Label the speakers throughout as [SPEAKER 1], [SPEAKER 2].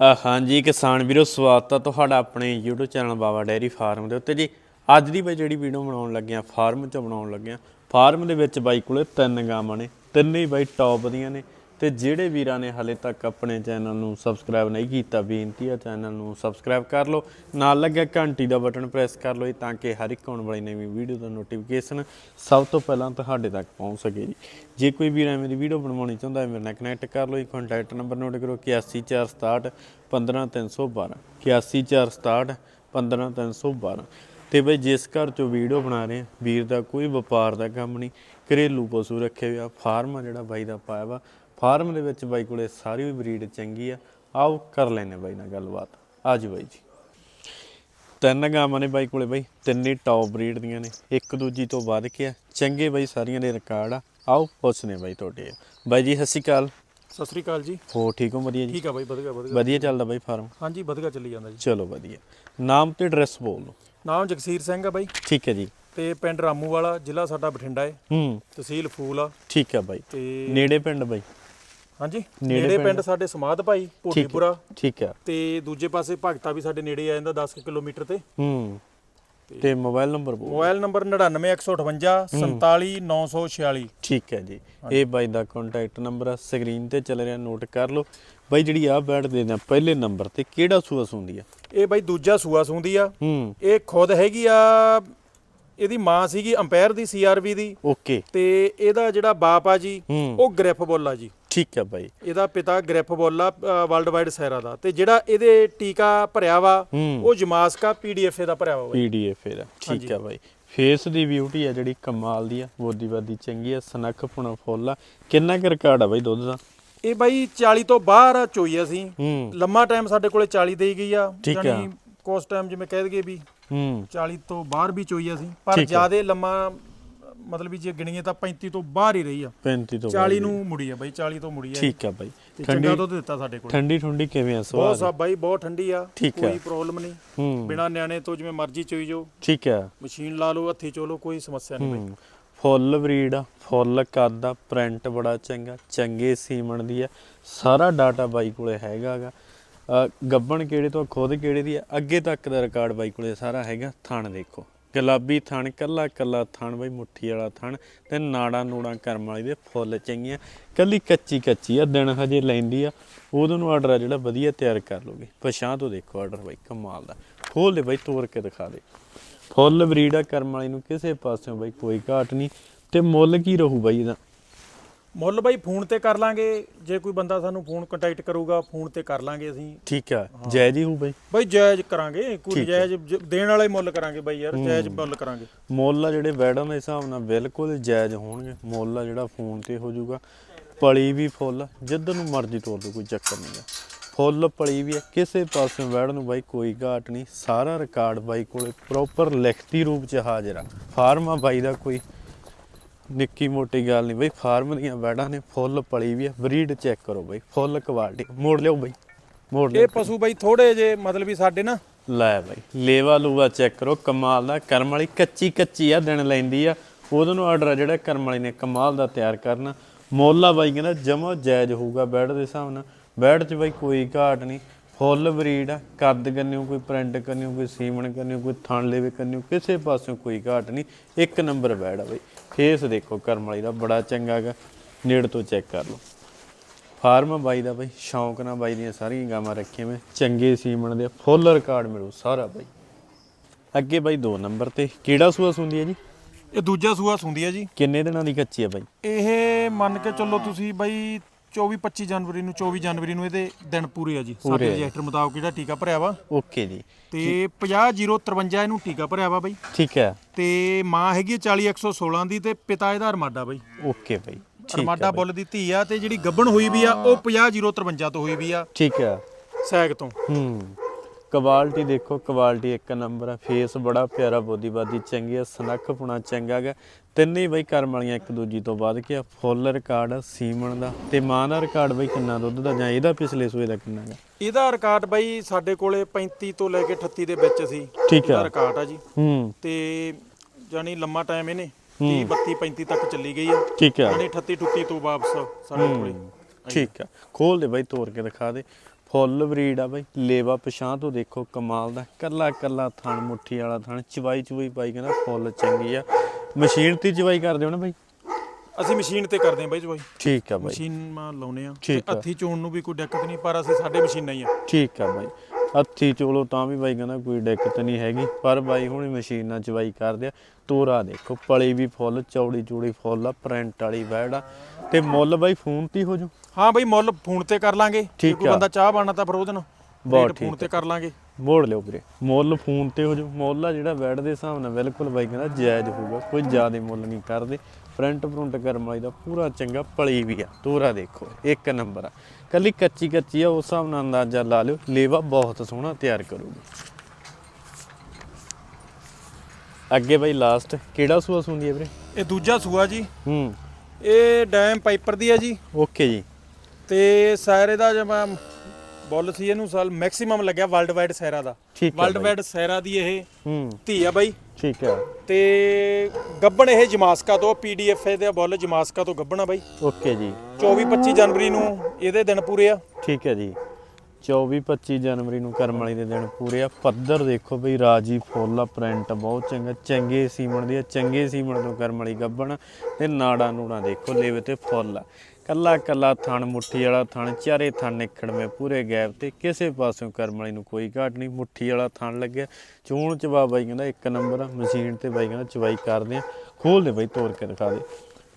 [SPEAKER 1] ਹਾਂਜੀ, ਕਿਸਾਨ ਵੀਰੋ, ਸਵਾਗਤ ਆ ਤੁਹਾਡਾ ਆਪਣੇ YouTube channel Baba dairy farm ਦੇ ਉੱਤੇ ਜੀ। ਅੱਜ ਦੀ ਬਈ ਜਿਹੜੀ ਵੀਡੀਓ ਬਣਾਉਣ ਲੱਗੇ ਆ ਫਾਰਮ 'ਚ ਬਣਾਉਣ ਲੱਗੇ ਆ ਫਾਰਮ ਦੇ ਵਿੱਚ ਬਾਈ ਕੋਲੇ ਤਿੰਨ ਗਾਵਾਂ ਨੇ, ਤਿੰਨੇ ਹੀ ਬਾਈ ਟੌਪ ਦੀਆਂ ਨੇ। ਤੇ ਜਿਹੜੇ ਵੀਰਾਂ ਨੇ ਹਲੇ ਤੱਕ ਆਪਣੇ ਚੈਨਲ ਨੂੰ ਸਬਸਕ੍ਰਾਈਬ ਨਹੀਂ ਕੀਤਾ, ਬੇਨਤੀ ਆ ਚੈਨਲ ਨੂੰ ਸਬਸਕ੍ਰਾਈਬ ਕਰ ਲਓ। ਨਾਲ ਲੱਗਿਆ ਘੰਟੀ ਦਾ ਬਟਨ ਪ੍ਰੈਸ ਕਰ ਲਓ ਤਾਂ ਕਿ ਹਰ ਇੱਕ ਆਉਣ ਵਾਲੀ ਨਵੀਂ ਵੀਡੀਓ ਦਾ ਨੋਟੀਫਿਕੇਸ਼ਨ ਸਭ ਤੋਂ ਪਹਿਲਾਂ ਤੁਹਾਡੇ ਤੱਕ ਪਹੁੰਚ ਸਕੇ ਜੀ। ਜੇ ਕੋਈ ਵੀਰ ਐਵੇਂ ਦੀ ਵੀਡੀਓ ਬਣਵਾਉਣੀ ਚਾਹੁੰਦਾ ਹੈ, ਮੇਰੇ ਨਾਲ ਕਨੈਕਟ ਕਰ ਲਓ ਜੀ। ਕੰਟੈਕਟ ਨੰਬਰ ਨੋਟ ਕਰੋ 8146 15312 8146 15312 ਤੇ ਬਈ ਜਿਸ ਘਰ ਚੋਂ ਵੀਡੀਓ ਬਣਾ ਰਹੇ ਆ ਵੀਰ ਦਾ ਕੋਈ ਵਪਾਰ ਦਾ ਕੰਮ ਨਹੀਂ, ਘਰੇਲੂ ਪਸ਼ੂ ਰੱਖੇ ਹੋਏ ਆ, ਫਾਰਮ ਆ ਜਿਹੜਾ ਬਾਈ ਦਾ ਪਾਇਆ ਵਾ ਫਾਰਮ ਦੇ ਵਿੱਚ ਬਾਈ ਕੋਲੇ ਸਾਰੀ ਬਰੀਡ ਚੰਗੀ ਆ। ਆਓ ਕਰ ਲੈਨੇ ਬਾਈ ਨਾਲ ਗੱਲਬਾਤ। ਆਜੋ ਬਾਈ ਜੀ। ਤਿੰਨ ਗਾਵਾਂ ਨੇ ਬਾਈ ਕੋਲੇ ਬਾਈ ਤਿੰਨੇ ਟੌਪ ਬਰੀਡ ਦੀਆਂ ਨੇ। ਇੱਕ ਦੂਜੀ ਤੋਂ ਵੱਧ ਕੇ ਆ। ਚੰਗੇ ਬਾਈ ਸਾਰੀਆਂ ਦੇ ਰਿਕਾਰਡ ਆ। ਆਓ ਪੁੱਛਨੇ ਬਾਈ ਤੁਹਾਡੇ ਬਾਈ ਜੀ ਸਤਿ ਸ਼੍ਰੀ ਅਕਾਲ।
[SPEAKER 2] ਸਤਿ ਸ੍ਰੀ ਅਕਾਲ ਜੀ।
[SPEAKER 1] ਹੋ ਠੀਕ ਹੋ? ਵਧੀਆ ਜੀ?
[SPEAKER 2] ਠੀਕ ਆ ਬਾਈ ਵਧੀਆ ਵਧੀਆ।
[SPEAKER 1] ਵਧੀਆ ਚੱਲਦਾ ਬਾਈ ਫਾਰਮ?
[SPEAKER 2] ਹਾਂਜੀ ਵਧੀਆ ਚੱਲੀ ਜਾਂਦਾ ਜੀ।
[SPEAKER 1] ਚਲੋ ਵਧੀਆ। ਨਾਮ ਤੇ ਐਡਰੈਸ ਬੋਲ ਲਓ
[SPEAKER 2] ਨਾਮ ਜਗਸੀਰ ਸਿੰਘ ਆ ਬਾਈ।
[SPEAKER 1] ਠੀਕ ਹੈ ਜੀ।
[SPEAKER 2] ਤੇ ਪਿੰਡ ਰਾਮੂ ਵਾਲਾ ਜ਼ਿਲ੍ਹਾ ਸਾਡਾ ਬਠਿੰਡਾ ਹੈ
[SPEAKER 1] ਹੂੰ।
[SPEAKER 2] ਤਹਿਸੀਲ ਫੂਲ ਆ।
[SPEAKER 1] ਠੀਕ ਹੈ ਬਾਈ।
[SPEAKER 2] ਤੇ
[SPEAKER 1] ਨੇੜੇ ਪਿੰਡ ਬਾਈ?
[SPEAKER 2] ਹਾਂਜੀ?
[SPEAKER 1] ਨੇੜੇ ਪਿੰਡ।
[SPEAKER 2] ਸਾਡੇ ਸਮਾਧ ਭਾਈ ਭੋਟੀਪੁਰਾ।
[SPEAKER 1] ਠੀਕ ਹੈ
[SPEAKER 2] ਤੇ ਦੂਜੇ ਪਾਸੇ ਭਗਤਾ ਵੀ ਸਾਡੇ ਨੇੜੇ ਆ ਜਾਂਦਾ 10 ਕੁ ਕਿਲੋਮੀਟਰ ਤੇ।
[SPEAKER 1] ਹੂੰ। ਤੇ ਮੋਬਾਈਲ ਨੰਬਰ
[SPEAKER 2] ਮੋਬਾਈਲ ਨੰਬਰ 99158 47946
[SPEAKER 1] ਠੀਕ ਹੈ ਜੀ। ਇਹ ਬਾਈ ਦਾ ਕੰਟੈਕਟ ਨੰਬਰ ਆ ਸਕਰੀਨ ਤੇ ਚੱਲ ਰਿਹਾ ਨੋਟ ਕਰ ਲਓ। ਬਾਈ ਜਿਹੜੀ ਆ ਬੈਠ ਦੇ ਆ ਪਹਿਲੇ ਨੰਬਰ ਤੇ ਕਿਹੜਾ ਸੂਆ ਸੁੰਦੀ ਆ?
[SPEAKER 2] ਇਹ ਬਾਈ ਦੂਜਾ ਸੂਆ ਸੁੰਦੀ ਆ।
[SPEAKER 1] ਹੂੰ।
[SPEAKER 2] ਇਹ ਖੁਦ ਹੈਗੀ ਆ ਇਹਦੀ ਮਾਂ ਸੀਗੀ ਅੰਪਾਇਰ ਦੀ ਸੀਆਰਬੀ ਦੀ।
[SPEAKER 1] ਓਕੇ।
[SPEAKER 2] ਤੇ ਇਹਦਾ ਜਿਹੜਾ ਬਾਪ ਆ ਜੀ ਉਹ ਗ੍ਰਿਫ ਬੋਲ ਜੀ।
[SPEAKER 1] ਠੀਕ ਹੈ ਬਾਈ।
[SPEAKER 2] ਇਹਦਾ ਪਿਤਾ ਗ੍ਰਿਫ ਬੋਲਾ ਵਰਲਡ ਵਾਈਡ ਸੈਰਾ ਦਾ। ਤੇ ਜਿਹੜਾ ਇਹਦੇ ਟੀਕਾ ਭਰਿਆ ਵਾ ਉਹ ਜਮਾਸਕਾ ਪੀਡੀਐਫ ਦਾ ਭਰਿਆ ਵਾ ਬਾਈ।
[SPEAKER 1] ਪੀਡੀਐਫ ਇਹਦਾ ਠੀਕ ਹੈ ਬਾਈ। ਫੇਸ ਦੀ ਬਿਊਟੀ ਆ ਜਿਹੜੀ ਕਮਾਲ ਦੀ ਆ ਬੋਦੀ ਬਾਦੀ ਚੰਗੀ ਆ ਸਨੱਖ ਪੁਣਾ ਫੁੱਲ ਆ। ਕਿੰਨਾ ਕੁ ਰਿਕਾਰਡ ਆ ਬਾਈ ਦੁੱਧ ਦਾ?
[SPEAKER 2] ਇਹ ਬਾਈ 40 ਤੋਂ ਬਾਹਰ ਚੋਈ ਅਸੀਂ। ਲੰਮਾ ਟਾਈਮ ਸਾਡੇ ਕੋਲੇ 40 ਦੇਈ ਗਈ ਆ। ਜਾਣੀ ਕੋਸ ਟਾਈਮ ਜਿਵੇਂ ਕਹਿ ਦਈਏ ਵੀ
[SPEAKER 1] ਹੂੰ।
[SPEAKER 2] 40 ਤੋਂ ਬਾਹਰ ਵੀ ਚੋਈ ਅਸੀਂ। ਪਰ। ਜਿਆਦੇ ਲੰਮਾ ਮਤਲਬ ਵੀ ਜੇ ਗਿਣੀਏ ਤਾਂ 35 ਤੋਂ ਬਾਹਰ ਹੀ ਰਹੀ ਆ।
[SPEAKER 1] 35 ਤੋਂ
[SPEAKER 2] 40 ਨੂੰ ਮੁੜੀ ਆ ਬਾਈ 40 ਤੋਂ ਮੁੜੀ ਆ
[SPEAKER 1] ਠੀਕ ਆ ਬਾਈ। ਠੰਡੀ
[SPEAKER 2] ਚੰਗਾ ਦੁੱਧ ਦਿੱਤਾ ਸਾਡੇ ਕੋਲ।
[SPEAKER 1] ਠੰਡੀ ਠੰਡੀ ਕਿਵੇਂ ਆ?
[SPEAKER 2] ਬਹੁਤ
[SPEAKER 1] ਸਵਾਦ
[SPEAKER 2] ਸਾ ਬਾਈ ਬਹੁਤ ਠੰਡੀ ਆ। ਕੋਈ ਪ੍ਰੋਬਲਮ ਨਹੀਂ। ਬਿਨਾ ਨਿਆਣੇ ਤੋਂ ਜਿਵੇਂ ਮਰਜ਼ੀ ਚੋਈ ਜੋ
[SPEAKER 1] ਠੀਕ ਆ।
[SPEAKER 2] ਮਸ਼ੀਨ ਲਾ ਲਓ ਹੱਥੀ ਚੋ ਲਓ ਕੋਈ ਸਮੱਸਿਆ ਨਹੀਂ ਬਾਈ।
[SPEAKER 1] ਫੁੱਲ ਬਰੀਡ ਆ ਫੁੱਲ ਕੱਦ ਆ ਪ੍ਰਿੰਟ ਬੜਾ ਚੰਗਾ ਚੰਗੇ ਸੀਮਣ ਦੀ ਆ। ਸਾਰਾ ਡਾਟਾ ਬਾਈ ਕੋਲੇ ਹੈਗਾਗਾ ਗੱਬਣ ਕਿਹੜੇ ਤੋਂ ਖੁਦ ਕਿਹੜੇ ਦੀ ਆ? ਅੱਗੇ ਤੱਕ ਦਾ ਰਿਕਾਰਡ ਬਾਈ ਕੋਲੇ ਸਾਰਾ ਹੈਗਾ ਥਣ ਦੇਖੋ। ਗੁਲਾਬੀ ਥਣ, ਕੱਲਾ ਕੱਲਾ ਥਣ ਬਾਈ, ਮੁੱਠੀ ਵਾਲਾ ਥਣ ਤੇ ਨਾੜਾ ਨੂੜਾ ਕਰਮ ਵਾਲੀ ਦੇ ਫੁੱਲ ਚੰਗੀਆਂ। ਕੱਲੀ ਕੱਚੀ ਕੱਚੀ ਆ, ਦਿਨ ਹਜੇ ਲੈਂਦੀ ਆ। ਉਦੋਂ ਨੂੰ ਆਰਡਰ ਆ ਜਿਹੜਾ ਵਧੀਆ ਤਿਆਰ ਕਰ ਲੋਗੇ। ਪਛਾਂ ਤੋਂ ਦੇਖੋ ਆਰਡਰ ਬਾਈ, ਕਮਾਲ ਦਾ। ਖੋਲ ਦੇ ਬਾਈ ਤੋੜ ਕੇ ਦਿਖਾ ਦੇ। ਫੁੱਲ ਬਰੀਡ ਆ, ਕਰਮ ਵਾਲੀ ਨੂੰ ਕਿਸੇ ਪਾਸਿਓਂ ਬਾਈ ਕੋਈ ਘਾਟ ਨਹੀਂ। ਤੇ ਮੁੱਲ ਕੀ ਰਹੂ ਬਾਈ ਇਹਦਾ?
[SPEAKER 2] ਮੁੱਲ ਬਾਈ ਫੋਨ ਤੇ ਕਰ ਲਾਂਗੇ ਜੇ ਕੋਈ ਬੰਦਾ ਸਾਨੂੰ ਫੋਨ ਕੰਟੈਕਟ ਕਰੂਗਾ ਫੋਨ ਤੇ ਕਰ ਲਾਂਗੇ ਅਸੀਂ।
[SPEAKER 1] ਠੀਕ ਆ ਜੈ ਜੀ ਹੂ ਬਾਈ।
[SPEAKER 2] ਬਾਈ ਜਾਇਜ਼ ਕਰਾਂਗੇ ਕੋਈ
[SPEAKER 1] ਹੈ।
[SPEAKER 2] ਜਾਇਜ਼ ਜ- ਦੇਣ ਵਾਲਾ ਹੀ ਮੁੱਲ ਕਰਾਂਗੇ ਬਾਈ ਯਾਰ ਜਾਇਜ਼ ਮੁੱਲ ਕਰਾਂਗੇ।
[SPEAKER 1] ਮੁੱਲ ਆ ਜਿਹੜੇ ਵੈਡਾਂ ਦੇ ਹਿਸਾਬ ਨਾਲ ਬਿਲਕੁਲ ਜਾਇਜ਼ ਹੋਣਗੇ ਮੁੱਲ ਆ ਜਿਹੜਾ ਫੋਨ ਤੇ ਹੋ ਜਾਊਗਾ। ਪਲੀ ਵੀ ਫੁੱਲ ਜਿੱਧਰ ਨੂੰ ਮਰਜ਼ੀ ਤੋਰ ਦੋ ਕੋਈ ਚੱਕਰ ਨਹੀਂ ਆ। ਫੁੱਲ ਪਲੀ ਵੀ ਆ ਕਿਸੇ ਪਾਸਿਓਂ ਵੈੜ ਨੂੰ ਬਾਈ ਕੋਈ ਘਾਟ ਨਹੀਂ ਸਾਰਾ ਰਿਕਾਰਡ ਬਾਈ ਕੋਲੇ ਪ੍ਰੋਪਰ ਲਿਖਤੀ ਰੂਪ ਚ ਹਾਜ਼ਰ ਆ। ਫਾਰਮ ਆ ਬਾਈ ਦਾ ਕੋਈ ਨਿੱਕੀ ਮੋਟੀ ਗੱਲ ਨਹੀਂ ਬਈ ਫਾਰਮ ਦੀਆਂ ਵੈੜਾਂ ਨੇ ਫੁੱਲ ਪਲੀ ਵੀ ਆ ਬਰੀਡ ਚੈੱਕ ਕਰੋ ਬਈ ਫੁੱਲ ਕੁਆਲਿਟੀ ਮੋੜ ਲਿਓ ਬਈ ਮੋੜ ਲਿਓ।
[SPEAKER 2] ਇਹ ਪਸ਼ੂ ਬਾਈ ਥੋੜੇ ਜੇ ਮਤਲਬ ਵੀ ਸਾਡੇ ਨਾ।
[SPEAKER 1] ਲੈ ਬਾਈ ਲੇਵਾ ਲੂਵਾ ਚੈੱਕ ਕਰੋ ਕਮਾਲ ਦਾ ਕਰਮ ਵਾਲੀ ਕੱਚੀ ਕੱਚੀ ਆ ਦਿਨ ਲੈਂਦੀ ਆ। ਉਹਦੋਂ ਨੂੰ ਆਰਡਰ ਆ ਜਿਹੜਾ ਕਰਮ ਵਾਲੀ ਨੇ ਕਮਾਲ ਦਾ ਤਿਆਰ ਕਰਨਾ। ਮੁੱਲ ਬਾਈ ਕਹਿੰਦਾ ਜਮਾ ਜਾਇਜ਼ ਹੋਊਗਾ ਬੈਡ ਦੇ ਹਿਸਾਬ ਨਾਲ। ਬੈਡ 'ਚ ਬਾਈ ਕੋਈ ਘਾਟ ਨਹੀਂ। ਫੁੱਲ ਬਰੀਡ ਆ ਕੱਦ ਕੰਨਿਓ ਕੋਈ ਪ੍ਰਿੰਟ ਕੰਨਿਓ ਕੋਈ ਸੀਮਣ ਕੰਨਿਓ ਕੋਈ ਥਣ ਲੇਵੇ ਕੰਨਿਓ ਕਿਸੇ ਪਾਸਿਓਂ ਕੋਈ ਘਾਟ ਨਹੀਂ। ਇੱਕ ਨੰਬਰ ਬੈਡ ਆ ਬਾਈ। ਫੇਸ ਦੇਖੋ ਕਰਮ ਵਾਲੀ ਦਾ ਬੜਾ ਚੰਗਾ ਗਾ। ਨੇੜ ਤੋਂ ਚੈੱਕ ਕਰ ਲਓ। ਫਾਰਮ ਬਾਈ ਦਾ ਬਾਈ ਸ਼ੌਂਕ ਨਾਲ ਬਾਈ ਦੀਆਂ ਸਾਰੀਆਂ ਗਾਵਾਂ ਰੱਖੀਆਂ ਮੈਂ। ਚੰਗੇ ਸੀਮਣ ਦੇ ਫੁੱਲ ਰਿਕਾਰਡ ਮਿਲੂ ਸਾਰਾ ਬਾਈ। ਅੱਗੇ ਬਾਈ 2 ਨੰਬਰ ਤੇ ਕਿਹੜਾ ਸੂਆ ਸੁੰਦੀ ਹੈ ਜੀ?
[SPEAKER 2] ਇਹ ਦੂਜਾ ਸੂਆ ਸੁੰਦੀ ਆ ਜੀ।
[SPEAKER 1] ਕਿੰਨੇ ਦਿਨਾਂ ਦੀ ਕੱਚੀ ਹੈ ਬਾਈ?
[SPEAKER 2] ਇਹ ਮੰਨ ਕੇ ਚੱਲੋ ਤੁਸੀਂ ਬਾਈ 24 25 ਜਨਵਰੀ ਨੂੰ 24 ਜਨਵਰੀ ਨੂੰ ਇਹਦੇ ਦਿਨ ਪੂਰੇ ਆ ਜੀ। ਸਾਡੇ ਰਜਿਸਟਰ ਮੁਤਾਬਕ ਜਿਹੜਾ ਟੀਕਾ ਭਰਿਆ ਵਾ।
[SPEAKER 1] ਓਕੇ ਜੀ।
[SPEAKER 2] ਤੇ 50053 ਇਹਨੂੰ ਟੀਕਾ ਭਰਿਆ ਵਾ ਬਾਈ।
[SPEAKER 1] ਠੀਕ ਹੈ।
[SPEAKER 2] ਤੇ ਮਾਂ ਹੈਗੀ 40116 ਦੀ ਤੇ ਪਿਤਾ ਇਹਦਾ ਅਰਮਾਡਾ ਬਾਈ।
[SPEAKER 1] ਓਕੇ ਬਾਈ
[SPEAKER 2] ਅਰਮਾਡਾ ਬੁੱਲ ਦੀ ਧੀ ਆ ਤੇ ਜਿਹੜੀ ਗੱਬਣ ਹੋਈ ਵੀ ਆ ਉਹ 50053 ਤੋਂ ਹੋਈ ਵੀ ਆ।
[SPEAKER 1] ਠੀਕ ਹੈ।
[SPEAKER 2] ਸੈਗ ਤੋਂ।
[SPEAKER 1] ਹੂੰ। ਕੁਆਲਿਟੀ ਦੇਖੋ ਕੁਆਲਿਟੀ ਇੱਕ ਨੰਬਰ ਆ। ਫੇਸ ਬੜਾ ਪਿਆਰਾ ਬੋਦੀ ਬਾਦੀ ਚੰਗੀ ਆ ਸਨੱਖ ਪੁਣਾ ਚੰਗਾ ਗਾ। ਤਿੰਨੇ ਬਾਈ ਕਰਮ ਵਾਲੀਆਂ ਇੱਕ ਦੂਜੀ ਤੋਂ ਵੱਧ ਕੇ ਆ। ਫੁੱਲ ਰਿਕਾਰਡ ਸੀਮਣ ਦਾ। ਤੇ ਮਾਂ ਦਾ ਰਿਕਾਰਡ ਬਾਈ ਕਿੰਨਾ ਦੁੱਧ ਦਾ ਜਾਂ ਇਹਦਾ ਪਿਛਲੇ ਸੂਏ ਦਾ ਕਿੰਨਾ ਗਾ?
[SPEAKER 2] ਇਹਦਾ ਰਿਕਾਰਡ ਬਾਈ ਸਾਡੇ ਕੋਲੇ 35 ਤੋਂ ਲੈ ਕੇ 38 ਦੇ ਵਿੱਚ ਸੀ।
[SPEAKER 1] ਠੀਕ ਆ।
[SPEAKER 2] ਰਿਕਾਰਡ ਆ ਜੀ।
[SPEAKER 1] ਹੂੰ।
[SPEAKER 2] ਤੇ ਜਾਨੀ ਲੰਮਾ ਟਾਈਮ ਇਹਨੇ 30 32 35 ਤੱਕ ਚੱਲੀ ਗਈ ਆ।
[SPEAKER 1] ਠੀਕ ਆ।
[SPEAKER 2] ਜਾਨੀ 38 38 ਤੋਂ ਵਾਪਸ ਸਾਡੇ ਕੋਲੇ।
[SPEAKER 1] ਠੀਕ ਆ। ਖੋਲ ਦੇ ਬਾਈ ਤੋੜ ਕੇ ਦਿਖਾ ਦੇ। ਫੁੱਲ ਬਰੀਡ ਆ ਬਾਈ। ਲੇਵਾ ਪਛਾਂ ਤੋਂ ਦੇਖੋ ਕਮਾਲ ਦਾ। ਕੱਲਾ ਕੱਲਾ ਥਣ ਮੁੱਠੀ ਵਾਲਾ ਥਣ। ਚਵਾਈ ਚੁਵਾਈ ਪਾਈ ਕਹਿੰਦਾ ਫੁੱਲ ਚੰਗੀ ਆ। ਮਸ਼ੀਨ ਤੇ ਚਵਾਈ ਕਰਦੇ ਹੋ ਨਾ ਬਾਈ?
[SPEAKER 2] ਅਸੀਂ ਮਸ਼ੀਨ ਤੇ ਕਰਦੇ ਹਾਂ ਬਾਈ ਜਵਾਈ
[SPEAKER 1] ਠੀਕ ਆ ਬਾਈ।
[SPEAKER 2] ਮਸ਼ੀਨ ਮਾ ਲਾਉਨੇ ਆ।
[SPEAKER 1] ਠੀਕ ਆ।
[SPEAKER 2] ਹੱਥੀ ਚੋਣ ਨੂੰ ਵੀ ਕੋਈ ਦਿੱਕਤ ਨਹੀਂ ਪਰ ਅਸੀਂ ਸਾਡੇ ਮਸ਼ੀਨਾਂ ਹੀ ਆ।
[SPEAKER 1] ਠੀਕ ਆ ਬਾਈ। ਹੱਥੀ ਚੋਲੋ ਤਾਂ ਵੀ ਬਾਈ ਕਹਿੰਦਾ ਕੋਈ ਦਿੱਕਤ ਨਹੀਂ ਹੈਗੀ ਪਰ ਬਾਈ ਹੁਣੀ ਮਸ਼ੀਨ ਨਾਲ ਚਵਾਈ ਕਰਦੇ ਆ ਤੋਰਾ ਦੇਖੋ ਪਲੀ ਵੀ ਫੁੱਲ ਚੌੜੀ ਚੂੜੀ ਫੁੱਲ ਆ ਪ੍ਰਿੰਟ ਵਾਲੀ ਬੈੜ ਆ ਤੇ ਮੁੱਲ ਬਾਈ ਫੋਨ ਤੇ ਹੀ ਜੂ?
[SPEAKER 2] ਹਾਂ ਬਾਈ ਮੁੱਲ ਫੋਨ ਤੇ ਕਰ ਲਾਂਗੇ ਜੇ
[SPEAKER 1] ਠੀਕ
[SPEAKER 2] ਕੋਈ
[SPEAKER 1] ਆ।
[SPEAKER 2] ਬੰਦਾ ਚਾਹ ਬਾਣਾ ਤਾਂ ਫਿਰ ਉਹਦੇ ਨਾਲ
[SPEAKER 1] ਬਹੁਤ
[SPEAKER 2] ਰੇਟ ਫੋਨ
[SPEAKER 1] ਠੀਕ
[SPEAKER 2] ਤੇ ਕਰ ਲਾਂਗੇ।
[SPEAKER 1] ਮੋੜ ਲਿਓ ਵੀਰੇ ਮੁੱਲ ਫੋਨ ਤੇ ਹੋ ਜੂ ਮੁੱਲ ਆ ਜਿਹੜਾ ਬੈਡ ਦੇ ਹਿਸਾਬ ਨਾਲ ਬਿਲਕੁਲ ਬਾਈ ਕਹਿੰਦਾ ਜਾਇਜ਼ ਹੋਊਗਾ ਕੋਈ ਜ਼ਿਆਦਾ ਮੁੱਲ ਨਹੀਂ ਕਰਦੇ ਪ੍ਰਿੰਟ ਪ੍ਰਿੰਟ ਕਰਮ ਵਾਲੀ ਦਾ ਪੂਰਾ ਚੰਗਾ ਪਲੀ ਵੀ ਆ। ਤੋਰਾ ਦੇਖੋ ਇੱਕ ਨੰਬਰ ਆ। ਕੱਲੀ ਕੱਚੀ ਕੱਚੀ ਆ ਉਸ ਹਿਸਾਬ ਨਾਲ ਅੰਦਾਜ਼ਾ ਲਾ ਲਿਓ। ਲੇਵਾ ਬਹੁਤ ਸੋਹਣਾ ਤਿਆਰ ਕਰੂਗੀ। ਅੱਗੇ ਬਾਈ ਲਾਸਟ ਕਿਹੜਾ ਸੂਆ ਸੁੰਦੀ ਹੈ ਵੀਰੇ?
[SPEAKER 2] ਇਹ ਦੂਜਾ ਸੂਆ ਜੀ।
[SPEAKER 1] ਹੂੰ।
[SPEAKER 2] ਇਹ ਡੈਮ ਪਾਈਪਰ ਦੀ ਆ ਜੀ।
[SPEAKER 1] ਓਕੇ ਜੀ।
[SPEAKER 2] ਤੇ ਸਾਇਰੇ ਦਾ ਜਮਾ ਬੁੱਲ ਸੀ ਇਹਨੂੰ ਸਾਲ ਮੈਕਸਿਮਮ ਲੱਗਿਆ ਵਰਲਡ ਵਾਈਡ ਸੈਰਾ ਦਾ।
[SPEAKER 1] ਠੀਕ
[SPEAKER 2] ਵਰਲਡ ਵਾਈਡ ਸੈਰਾ ਦੀ ਇਹ
[SPEAKER 1] ਹੂੰ।
[SPEAKER 2] ਧੀ ਆ ਬਾਈ।
[SPEAKER 1] ਠੀਕ ਆ
[SPEAKER 2] ਤੇ ਗੱਬਣ ਇਹ ਜਮਾਸਕਾ ਤੋਂ ਪੀਡੀਐਫ ਇਹਦੇ ਬੁੱਲ ਜਮਾਸਕਾ ਤੋਂ ਗੱਬਣ ਬਾਈ।
[SPEAKER 1] ਓਕੇ ਜੀ।
[SPEAKER 2] 24 25 ਜਨਵਰੀ ਨੂੰ ਇਹਦੇ ਦਿਨ ਪੂਰੇ ਆ।
[SPEAKER 1] ਠੀਕ ਹੈ ਜੀ। 24 25 ਜਨਵਰੀ ਨੂੰ ਕਰਮ ਵਾਲੀ ਦੇ ਦਿਨ ਪੂਰੇ ਆ। ਪੱਧਰ ਦੇਖੋ ਬਈ ਰਾਜੀ ਫੁੱਲ ਆ ਪ੍ਰਿੰਟ ਬਹੁਤ ਚੰਗਾ। ਚੰਗੇ ਸੀਮਣ ਦੀ ਆ, ਚੰਗੇ ਸੀਮਣ ਤੋਂ ਕਰਮ ਵਾਲੀ ਗੱਬਣ ਤੇ ਨਾੜਾ ਨੂੜਾ ਦੇਖੋ ਲੇਵੇ ਤੇ ਫੁੱਲ ਆ। ਕੱਲਾ ਕੱਲਾ ਥਣ ਮੁੱਠੀ ਵਾਲਾ ਥਣ ਚਾਰੇ ਥਣ ਨਿਖੜਵੇਂ ਪੂਰੇ ਗੈਪ ਤੇ। ਕਿਸੇ ਪਾਸੋਂ ਕਰਮ ਵਾਲੀ ਨੂੰ ਕੋਈ ਘਾਟ ਨਹੀਂ। ਮੁੱਠੀ ਵਾਲਾ ਥਣ ਲੱਗਿਆ। ਚੂਣ ਚਵਾ ਬਾਈ ਕਹਿੰਦਾ ਇੱਕ ਨੰਬਰ ਮਸ਼ੀਨ ਤੇ ਬਾਈ ਕਹਿੰਦਾ ਚਵਾਈ ਕਰਦੇ ਆ। ਖੋਲ ਦੇ ਬਾਈ ਤੋੜ ਕੇ ਦਿਖਾ ਦੇ।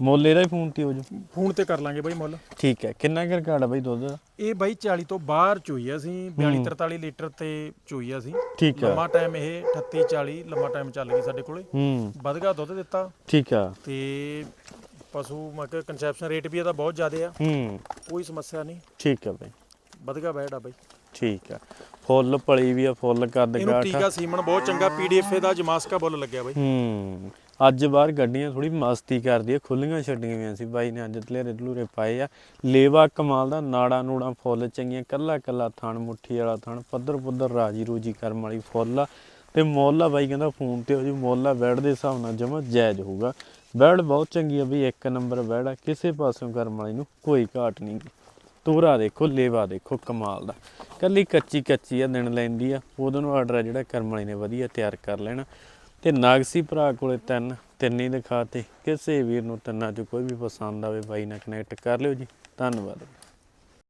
[SPEAKER 1] ਮੁੱਲ ਇਹਦਾ ਹੀ ਫੋਨ ਤੇ ਹੋ ਜੂ
[SPEAKER 2] ਫੋਨ ਤੇ ਕਰ ਲਾਂਗੇ ਬਾਈ ਮੁੱਲ।
[SPEAKER 1] ਠੀਕ ਹੈ। ਕਿੰਨਾ ਕਰ ਆ ਬਾਈ ਦੁੱਧ ਦਾ?
[SPEAKER 2] ਇਹ ਬਾਈ 40 ਤੋਂ ਬਾਹਰ ਚੋਈ ਅਸੀਂ। 42 43 ਲੀਟਰ ਤੇ ਚੋਈ ਅਸੀਂ।
[SPEAKER 1] ਠੀਕ ਆ।
[SPEAKER 2] ਲੰਮਾ ਟਾਈਮ ਇਹ 38 40 ਲੰਮਾ ਟਾਈਮ ਚੱਲ ਗਈ ਸਾਡੇ ਕੋਲੇ।
[SPEAKER 1] ਹੂੰ।
[SPEAKER 2] ਵਧਗਾ ਦੁੱਧ ਦਿੱਤਾ।
[SPEAKER 1] ਠੀਕ ਆ।
[SPEAKER 2] ਤੇ ਪਸ਼ੂ ਮੈਂ ਕਿ ਕੰਸੈਪਸ਼ਨ ਰੇਟ ਵੀ ਇਹਦਾ ਬਹੁਤ ਜ਼ਿਆਦਾ ਆ।
[SPEAKER 1] ਹੂੰ।
[SPEAKER 2] ਕੋਈ ਸਮੱਸਿਆ ਨਹੀਂ।
[SPEAKER 1] ਠੀਕ ਆ ਬਈ।
[SPEAKER 2] ਵਧਗਾ ਬੈਠ ਆ ਬਾਈ।
[SPEAKER 1] ਠੀਕ ਆ ਫੁੱਲ ਪਲੀ ਵੀ ਆ ਫੁੱਲ ਕੱਦ
[SPEAKER 2] ਇਹਨੂੰ
[SPEAKER 1] ਗਾਠ।
[SPEAKER 2] ਟੀਕਾ ਸੀਮਨ ਬਹੁਤ ਚੰਗਾ ਪੀਡੀਐਫ ਦਾ ਜਮਾਸਕਾ ਬੁੱਲ ਲੱਗਿਆ ਬਾਈ।
[SPEAKER 1] ਹੂੰ। ਅੱਜ ਬਾਹਰ ਗੱਡੀਆਂ ਥੋੜੀ ਮਸਤੀ ਕਰਦੀ ਆ ਖੁੱਲੀਆਂ ਛੱਡੀਆਂ ਹੋਈਆਂ ਸੀ ਬਾਈ ਨੇ ਅੱਜ ਤਲੇਰੇ ਤਲੂਰੇ ਪਾਏ ਆ। ਲੇਵਾ ਕਮਾਲ ਦਾ ਨਾੜਾ ਨੂੜਾ ਫੁੱਲ ਚੰਗੀਆਂ ਕੱਲਾ ਕੱਲਾ ਥਣ ਮੁੱਠੀ ਵਾਲਾ ਥਣ ਪੱਧਰ ਪੁੱਧਰ ਰਾਜੀ ਰੂਜੀ ਕਰਮ ਵਾਲੀ ਫੁੱਲ ਆ। ਤੇ ਮੁੱਲ ਆ ਬਾਈ ਕਹਿੰਦਾ ਫੋਨ ਤੇ ਹੋ ਜੀ ਮੁੱਲ ਆ ਬੈਡ ਦੇ ਹਿਸਾਬ ਨਾਲ ਜਮਾ ਜਾਇਜ਼ ਹੋਊਗਾ। ਬੈਡ ਬਹੁਤ ਚੰਗੀ ਆ ਵੀ ਇੱਕ ਨੰਬਰ ਬੈਡ ਆ। ਕਿਸੇ ਪਾਸੋਂ ਕਰਮ ਵਾਲੀ ਨੂੰ ਕੋਈ ਘਾਟ ਨਹੀਂ ਗੀ। ਤੋਰਾ ਦੇਖੋ, ਲੇਵਾ ਦੇਖੋ, ਕਮਾਲ ਦਾ। ਕੱਲੀ ਕੱਚੀ ਕੱਚੀ ਆ ਦਿਨ ਲੈਂਦੀ ਆ। ਉਦੋਂ ਨੂੰ ਆਰਡਰ ਆ ਜਿਹੜਾ ਕਰਮ ਵਾਲੀ ਨੇ ਵਧੀਆ ਤਿਆਰ ਕਰ ਲੈਣਾ। ਤੇ ਨਾਗਸੀ ਭਰਾ ਕੋਲੇ ਤਿੰਨ ਤਿੰਨ ਹੀ ਦਿਖਾਤੇ ਕਿਸੇ ਵੀਰ ਨੂੰ ਤਿੰਨਾਂ ਚੋਂ ਕੋਈ ਵੀ ਪਸੰਦ ਆਵੇ, ਬਾਈ ਨਾਲ ਕਨੈਕਟ ਕਰ ਲਿਓ ਜੀ। ਧੰਨਵਾਦ।